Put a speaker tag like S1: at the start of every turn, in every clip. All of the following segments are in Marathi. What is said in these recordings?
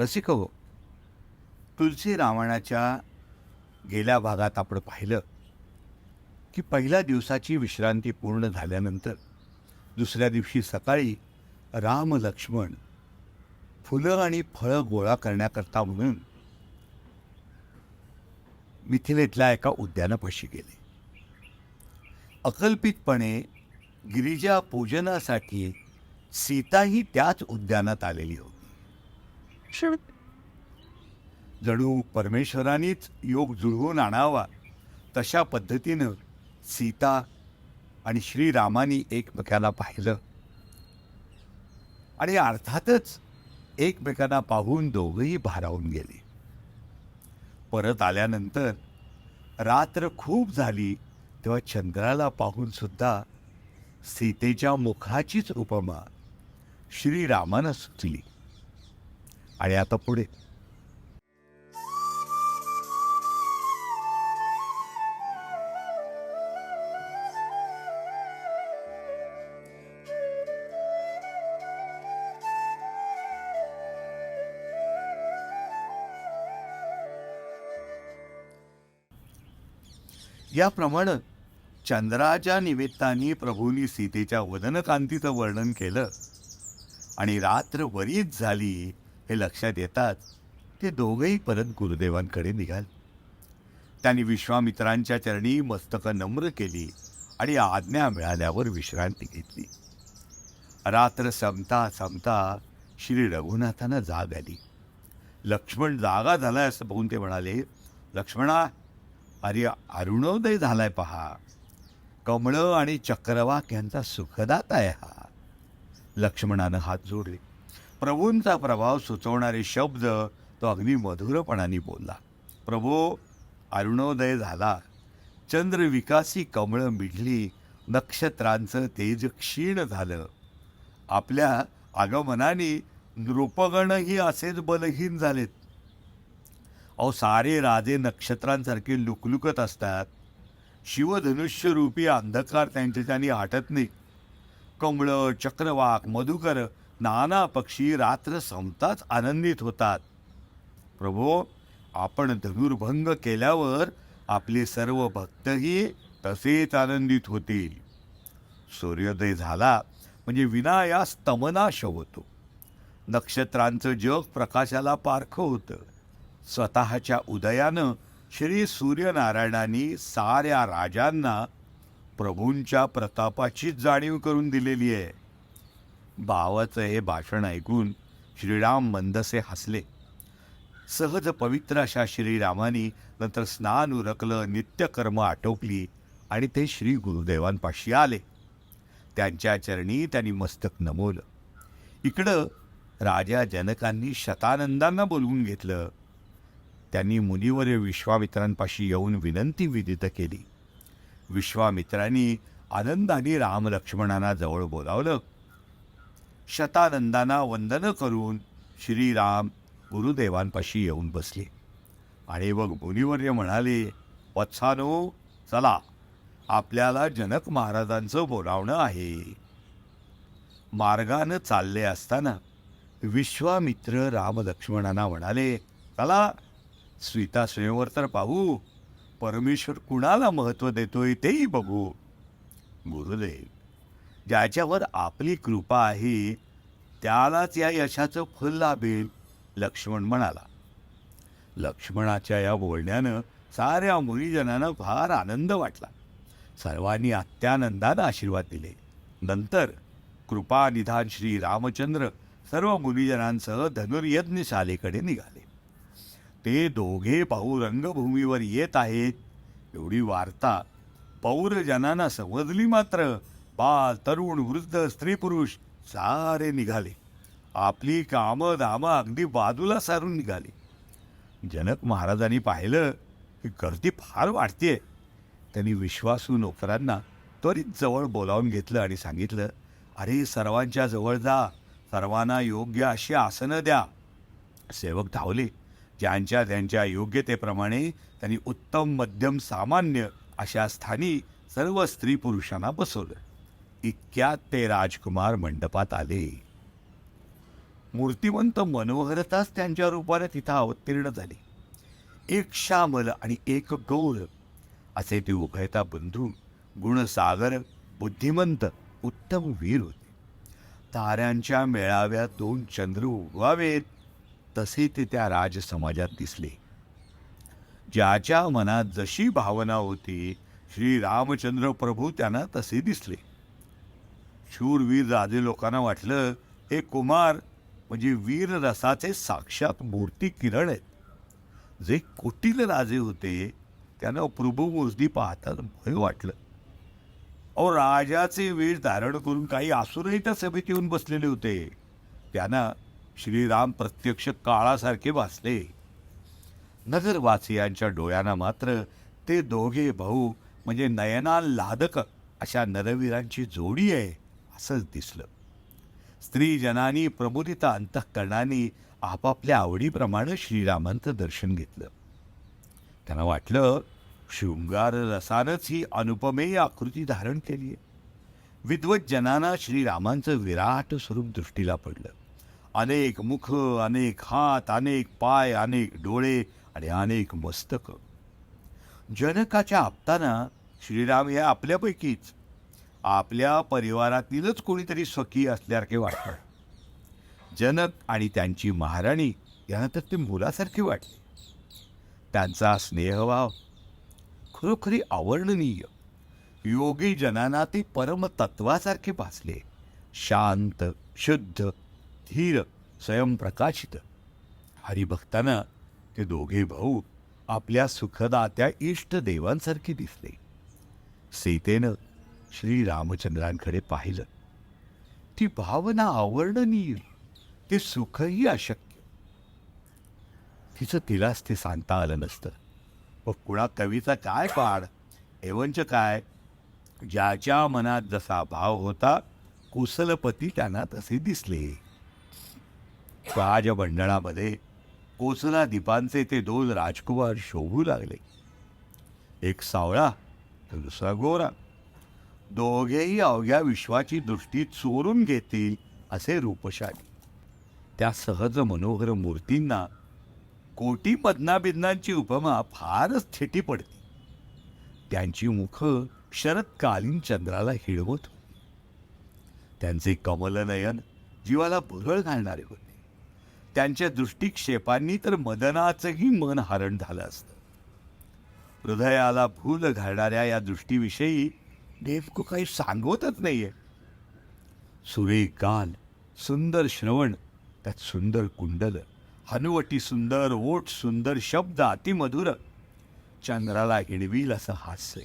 S1: रसिक हो तुलसी रामायणाच्या गेल्या भागात आपण पाहिलं की पहिल्या दिवसाची विश्रांती पूर्ण झाल्यानंतर दुसऱ्या दिवशी सकाळी राम लक्ष्मण फुलं आणि फळं गोळा करण्याकरता म्हणून मिथिलेतल्या एका उद्यानापाशी गेले. अकल्पितपणे गिरिजा पूजनासाठी सीताही त्याच उद्यानात आलेली होती. जणू परमेश्वरानेच योग जुळवून आणावा. तशा पद्धतीनं सीता आणि श्रीरामानी एकमेकांना पाहिलं. आणि अर्थातच एकमेकांना पाहून दोघंही भारावून गेले. परत आल्यानंतर रात्र खूप झाली तेव्हा चंद्राला पाहून सुद्धा सीतेच्या मुखाचीच उपमा श्रीरामानं सुचली. आणि आता पुढे. याप्रमाणे चंद्राच्या निमित्ताने प्रभूंनी सीतेच्या वदनकांतीचं वर्णन केलं आणि रात्र वरीच झाली. हे लक्षात येताच ते दोघंही परत गुरुदेवांकडे निघाले. त्यांनी विश्वामित्रांच्या चरणी मस्तकं नम्र केली आणि आज्ञा मिळाल्यावर विश्रांती घेतली. रात्र संपता संपता श्री रघुनाथांना जाग आली. लक्ष्मण जागा झाला आहे असं बघून ते म्हणाले लक्ष्मणा अरे अरुणोदय झालाय पहा. कमळं आणि चक्रवाक यांचा सुखदात आहे हा. लक्ष्मणानं हात जोडले. प्रभूंचा प्रभाव सुचवणारे शब्द तो अगदी मधुरपणाने बोलला. प्रभो अरुणोदय झाला. चंद्रविकासी कमळं मिढली. नक्षत्रांचं तेज क्षीण झालं. आपल्या आगमनाने नृपगणही असेच बलहीन झालेत. अहो सारे राजे नक्षत्रांसारखे लुकलुकत असतात. शिवधनुष्य रूपी अंधकार त्यांच्याच्यानी आटत नाही. कमळं चक्रवाक मधुकर नाना पक्षी रात्र संपताच आनंदित होतात. प्रभो आपण धनुर्भंग केल्यावर आपले सर्व भक्तही तसेच आनंदित होतील. सूर्योदय झाला म्हणजे विनायास तमनाश होतो. नक्षत्रांचं जग प्रकाशाला पारखं होतं. स्वतःच्या उदयानं श्री सूर्यनारायणांनी साऱ्या राजांना प्रभूंच्या प्रतापाचीच जाणीव करून दिलेली आहे. भावाचं हे भाषण ऐकून श्रीराम मंदसे हसले. सहज पवित्र अशा श्रीरामानी नंतर स्नान उरकलं नित्यकर्म आटोपली आणि ते श्री गुरुदेवांपाशी आले. त्यांच्या चरणी त्यांनी मस्तक नमवलं. इकडं राजा जनकांनी शतानंदांना बोलवून घेतलं. त्यांनी मुनिवर विश्वामित्रांपाशी येऊन विनंती विदित केली. विश्वामित्रांनी आनंदाने राम लक्ष्मणांना जवळ बोलावलं. शतानंदांना वंदन करून श्रीराम गुरुदेवांपाशी येऊन बसले. आणि मग मुनिवर्य म्हणाले वत्सानो चला आपल्याला जनक महाराजांचं बोलावणं आहे. मार्गानं चालले असताना विश्वामित्र राम लक्ष्मणांना म्हणाले चला स्वीता स्वयंवर तर पाहू परमेश्वर कुणाला महत्त्व देतोय तेही बघू. गुरुदेव ज्याच्यावर आपली कृपा आहे त्यालाच या यशाचं फल लाभेल लक्ष्मण म्हणाला. लक्ष्मणाच्या या बोलण्यानं साऱ्या मुलीजनानं फार आनंद वाटला. सर्वांनी अत्यानंदानं आशीर्वाद दिले. नंतर कृपानिधान श्री रामचंद्र सर्व मुलीजनांसह धनुर्यज्ञ शालेकडे निघाले. ते दोघे पाहू रंगभूमीवर येत आहेत एवढी वार्ता पौरजनांना समजली मात्र. बाल तरुण वृद्ध स्त्री पुरुष सारे निघाले. आपली कामं दामं अगदी बाजूला सारून निघाली. जनक महाराजांनी पाहिलं की गर्दी फार वाढतेय. त्यांनी विश्वासू नोकरांना त्वरित जवळ बोलावून घेतलं आणि सांगितलं अरे सर्वांच्या जवळ जा. सर्वांना योग्य अशी आसनं द्या. सेवक धावले. ज्यांच्या त्यांच्या योग्यतेप्रमाणे त्यांनी उत्तम मध्यम सामान्य अशा स्थानी सर्व स्त्री पुरुषांना बसवलं. इतक्यात ते राजकुमार मंडपात आले. मूर्तिवंत मनोहरताच त्यांच्या रूपाने तिथं अवतीर्ण झाली. एक श्यामल आणि एक गौर असे ते उभयता बंधू गुणसागर बुद्धिमंत उत्तम वीर होते. ताऱ्यांच्या मेळाव्यात दोन चंद्र उगवावेत तसे ते त्या राजसमाजात दिसले. ज्याच्या मनात जशी भावना होती श्री रामचंद्र प्रभू त्यांना तसे दिसले. शूरवीर राजे लोकांना वाटलं हे कुमार म्हणजे वीर रसाचे साक्षात मूर्ती किरण आहेत. जे कुटील राजे होते त्यांना प्रभूमूर्ती पाहताच भय वाटलं. अहो राजाचे वेश धारण करून काही आसूनही त्या सभेत येऊन बसलेले होते. त्यांना श्रीराम प्रत्यक्ष काळासारखे भासले नगरवासियांच्या डोळ्यांना मात्र ते दोघे भाऊ म्हणजे नयनाल लादक अशा नरवीरांची जोडी आहे. असंच दिसलं. स्त्रीजनांनी प्रबोधित अंतःकरणाने आपापल्या आवडीप्रमाणे श्रीरामांचं दर्शन घेतलं. त्यांना वाटलं शृंगार रसानच ही अनुपमेय आकृती धारण केली आहे. विद्वत जनांना श्रीरामांचं विराट स्वरूप दृष्टीला पडलं. अनेक मुख अनेक हात अनेक पाय अनेक डोळे आणि अनेक मस्तक. जनकाच्या आपताना श्रीराम हे आपल्यापैकीच आपल्या परिवारातीलच कोणीतरी स्वकीय असल्यासारखे वाटतं. जनक आणि त्यांची महाराणी यांना तर ते मुलासारखे वाटले. त्यांचा स्नेहभाव खरोखरी आवर्णनीय योगी जनांना ते परमतत्वासारखे भासले. शांत शुद्ध धीर स्वयंप्रकाशित. हरिभक्तांना ते दोघे भाऊ आपल्या सुखदात्या इष्ट देवांसारखे दिसले. सीतेनं श्रीरामचंद्रांकडे पाहिलं. ती भावना आवर्णनीय ते सुखही अशक्य. तिचं तिलाच ते सांगता आलं नसतं. व कुणा कवीचा काय पाड? एवंच काय? ज्याच्या मनात जसा भाव होता कोसलपती त्यांना तसे दिसले. राजमंडळामध्ये कोसला दीपांचे ते दोन राजकुमार शोभू लागले. एक सावळा तर दुसरा गोरा. दोघेही अवघ्या विश्वाची दृष्टी चोरून घेतील असे रूपशाली त्या सहज मनोहर मूर्तींना कोटी पद्नाबिद्नांची उपमा फारच थेटी पडते. त्यांची मुखं शरदकालीन चंद्राला हिळवत होती. त्यांचे कमलनयन जीवाला भुरळ घालणारे होते. त्यांच्या दृष्टिक्षेपांनी तर मदनाचंही मन हरण झालं असतं. हृदयाला भूल घालणाऱ्या या दृष्टीविषयी नेमकं काही सांगवतच नाहीये. सुरेख गाल सुंदर श्रवण त्यात सुंदर कुंडल हनुवटी सुंदर ओठ सुंदर शब्द अतिमधुर. चंद्राला हिणवील असं हास्य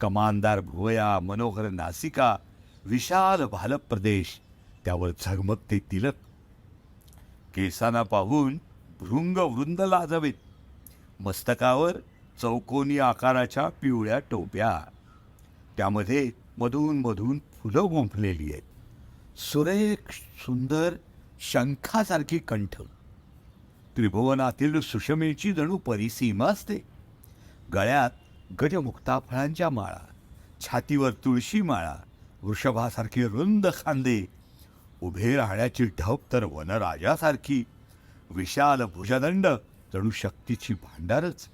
S1: कमानदार भुवया मनोहर नासिका विशाल भालप्रदेश त्यावर झगमगते तिलक. केसांना पाहून भृंग वृंद लाजवेत. मस्तकावर चौकोनी आकाराच्या पिवळ्या टोप्या. त्यामध्ये मधून मधून फुलं गुंफलेली आहेत. सुरेख सुंदर शंखासारखी कंठ. त्रिभुवनातील सुषमेची जणू परिसीमा असते. गळ्यात गजमुक्ता फळांच्या माळा छातीवर तुळशी माळा वृषभासारखी रुंद खांदे उभे राहण्याची ढप तर वनराजासारखी विशाल भुजदंड जणू शक्तीची भांडारच.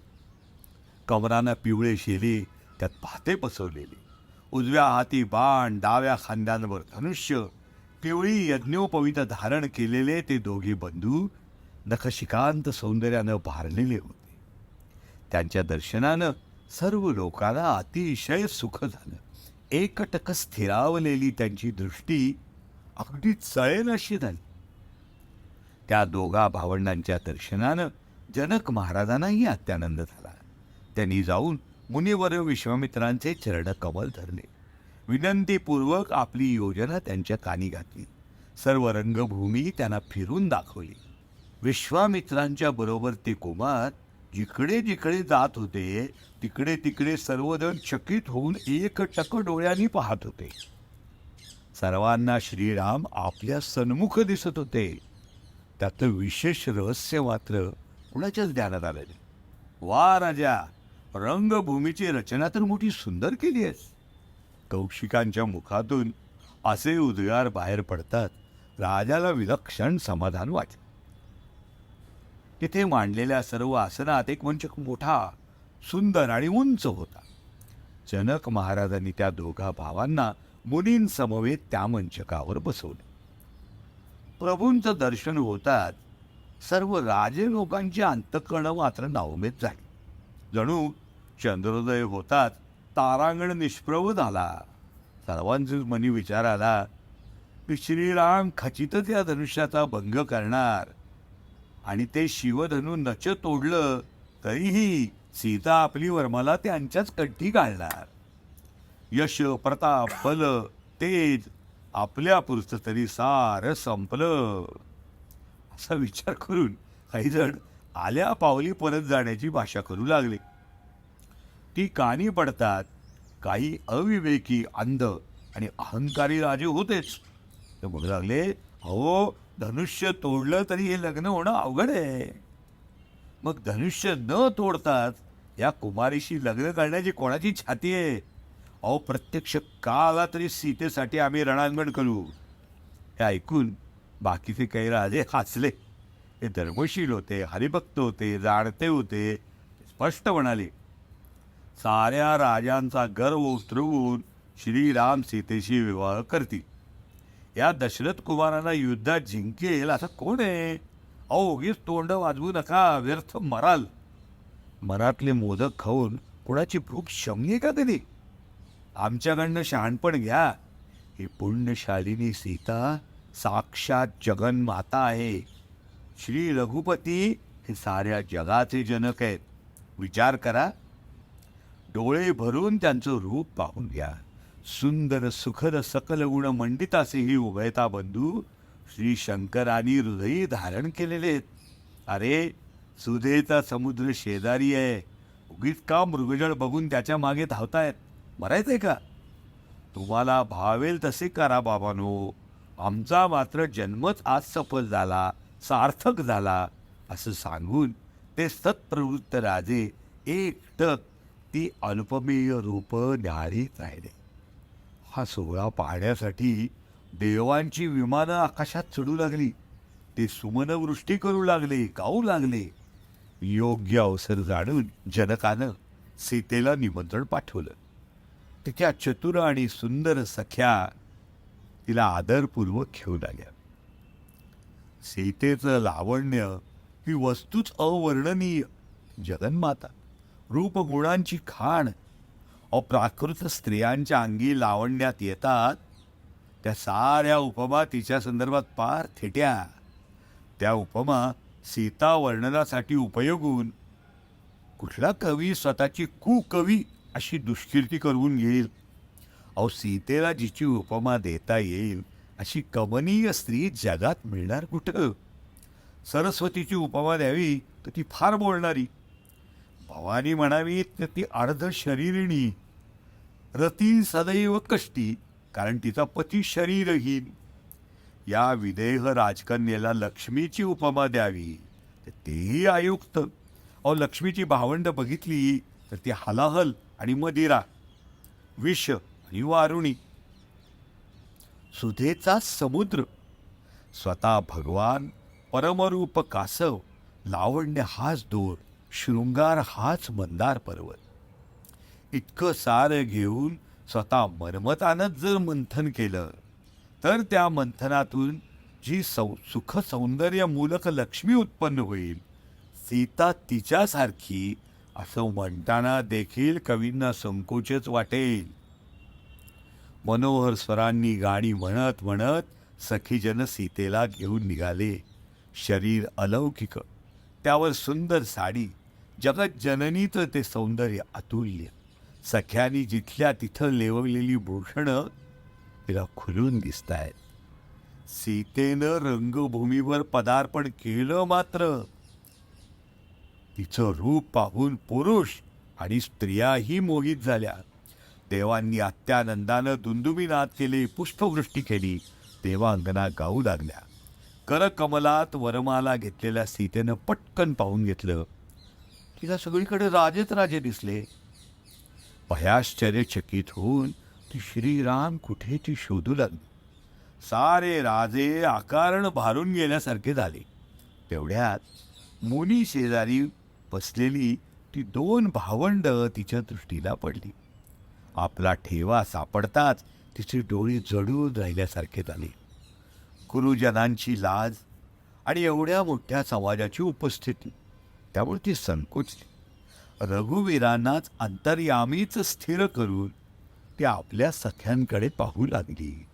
S1: कमरानं पिवळे शेले त्यात पाते पसरलेले. उजव्या हाती बाण डाव्या खांद्यांवर धनुष्य. पिवळी यज्ञोपवित धारण केलेले ते दोघे बंधू नखशिकांत सौंदर्यानं भारलेले होते. त्यांच्या दर्शनानं सर्व लोकांना अतिशय सुख झालं. एकटक स्थिरावलेली त्यांची दृष्टी अगदी चळेल अशी झाली. त्या दोघा भावंडांच्या दर्शनानं जनक महाराजांनाही अत्यानंद झाला. त्यांनी जाऊन मुनिवर विश्वामित्रांचे चरण कमल धरले. विनंतीपूर्वक आपली योजना त्यांच्या कानी घातली. सर्व रंगभूमी त्यांना फिरून दाखवली. विश्वामित्रांच्या बरोबर ते कुमार जिकडे जिकडे जात होते तिकडे तिकडे सर्वजण चकित होऊन एकटक डोळ्यांनी पाहत होते. सर्वांना श्रीराम आपल्या सन्मुख दिसत होते. त्यात विशेष रहस्य मात्र कुणाच्याच ध्यानात आलं वा राजा रंगभूमीची रचना तर मोठी सुंदर केली आहेस. कौशिकांच्या मुखातून असे उद्गार बाहेर पडतात राजाला विलक्षण समाधान वाटले. तिथे मांडलेल्या सर्व आसनात एक मंचक मोठा सुंदर आणि उंच होता. जनक महाराजांनी त्या दोघा भावांना मुलींसमवेत त्या मंचकावर बसवले. प्रभूंचं दर्शन होतात सर्व राजे लोकांची अंतकरणं मात्र नावमेत झाली. जणू चंद्रोदय होताच तारांगण निष्प्रभ झाला सर्वांचे मनी विचार आला की श्रीराम खचितच या धनुष्याचा भंग करणार. आणि ते शिवधनू नच तोडलं तरीही सीता आपली वर्माला त्यांच्याच कंठी घालणार. यश प्रताप बल तेज आपल्या पुरतं तरी सार संपलं. असा विचार करून काही जण आल्या पावली परत जाण्याची भाषा करू लागले. ती कानी पडतात. काही अविवेकी अंध आणि अहंकारी राजे होतेच. ते म्हणू लागले अहो धनुष्य तोडलं तरी हे लग्न होणं अवघड आहे. मग धनुष्य न तोडताच या कुमारीशी लग्न करण्याची कोणाची छाती आहे? अहो प्रत्यक्ष का आला तरी सीतेसाठी आम्ही रणांगण करू. हे ऐकून बाकीचे काही राजे हसले. हे धर्मशील होते हरिभक्त होते जाणते होते. स्पष्ट म्हणाले साऱ्या राजांचा गर्व उतरवून श्रीराम सीतेशी विवाह करतील. या दशरथ कुमारांना युद्धात जिंकेल असं कोण आहे? अहो उगीच तोंड वाजवू नका व्यर्थ मराल. मरातले मोदक खाऊन कुणाची भूक शमली का कधी? आमच्याकडनं शहाणपण घ्या. ही पुण्यशालिनी सीता साक्षात जगन्माता आहे. श्री रघुपती हे साऱ्या जगाचे जनक आहेत. विचार करा. डोळे भरून त्यांचं रूप पाहून घ्या. सुंदर सुखद सकल गुण मंडित असे ही उभयता बंधू श्री शंकरांनी हृदयी धारण केलेले आहेत. अरे सुधेचा समुद्र शेजारी आहे. उगीच का मृगजळ बघून त्याच्यामागे धावतायत? मरायचंय का? तुम्हाला भावेल तसे करा बाबानो. आमचा मात्र जन्मच आज सफल झाला सार्थक झाला असं सांगून ते सत्प्रवृत्त राजे एकटक ती अल्पमेय रूप न्याहाळीत राहिले. हा सोहळा पाहण्यासाठी देवांची विमानं आकाशात चढू लागली. ते सुमनवृष्टी करू लागले गाऊ लागले. योग्य अवसर जाणून जनकानं सीतेला निमंत्रण पाठवलं. तिच्या चतुर आणि सुंदर सख्या तिला आदरपूर्वक खेळू लागल्या सीतेचं लावण्य ही वस्तूच अवर्णनीय जगन्माता. रूपगुणांची खाण. अप्राकृत स्त्रियांच्या अंगी लावण्यात येतात. त्या साऱ्या उपमा तिच्या संदर्भात पार थेट्या. त्या उपमा सीता वर्णनासाठी उपयोगून कुठला कवी स्वतःची कुकवी अशी दुष्कीर्ती करून घेईल? अहो सीतेला जिची उपमा देता येईल अशी कमनीय स्त्री जगात मिळणार कुठं? सरस्वतीची उपमा द्यावी तर ती फार बोलणारी. भवानी म्हणावी तर ती अर्ध शरीरिणी. रती सदैव कष्टी कारण तिचा पती शरीरहीन. या विदेह राजकन्येला लक्ष्मीची उपमा द्यावी. तर तेही आयुक्त. अहो लक्ष्मीची भावंड बघितली तर ती हलाहल आणि मदिरा. विष आणि वारुणी. सुधेचा समुद्र. स्वतः भगवान परमरूप कासव लावण्य हाच दूर. शृंगार हाच मंदार पर्वत. इतकं सारं घेऊन स्वतः मर्मतानंच जर मंथन केलं तर त्या मंथनातून जी सौ सुख सौंदर्य मूलक लक्ष्मी उत्पन्न होईल सीता तिच्यासारखी असं म्हणताना देखील कवींना संकोचच वाटेल. मनोहर स्वरांनी गाणी म्हणत म्हणत सखीजन सीतेला घेऊन निघाले. शरीर अलौकिक त्यावर सुंदर साडी जगत जननीचं ते सौंदर्य अतुल्य. सख्यानी जिथल्या तिथं लेवलेली भूषणं तिला खुलून दिसत आहेत सीतेनं रंगभूमीवर पदार्पण केलं मात्र तिचं रूप पाहून पुरुष आणि स्त्रियाही मोहित झाल्या. देवांनी अत्यानंदानं दुंदुबीनाद केले पुष्पवृष्टी केली. देवांगना गाऊ लागल्या. करकमलात वरमाला घेतलेल्या सीतेनं पटकन पाहून घेतलं. तिला सगळीकडे राजेच राजे दिसले. भयाश्चर्यचकित होऊन ती श्रीराम कुठे ती शोधू लागली. सारे राजे आकारण भारून गेल्यासारखे झाले. तेवढ्यात मुनी शेजारी बसलेली ती दोन भावंड तिच्या दृष्टीला पडली. आपला ठेवा सापडताच तिचे डोळे जडून राहिल्यासारखे झाले. गुरुजनांची लाज आणि एवढ्या मोठ्या समाजाची उपस्थिती. त्यामुळे ती संकोचली रघुवीरांनाच अंतर्यामीच स्थिर करून ती आपल्या सख्यांकडे पाहू लागली.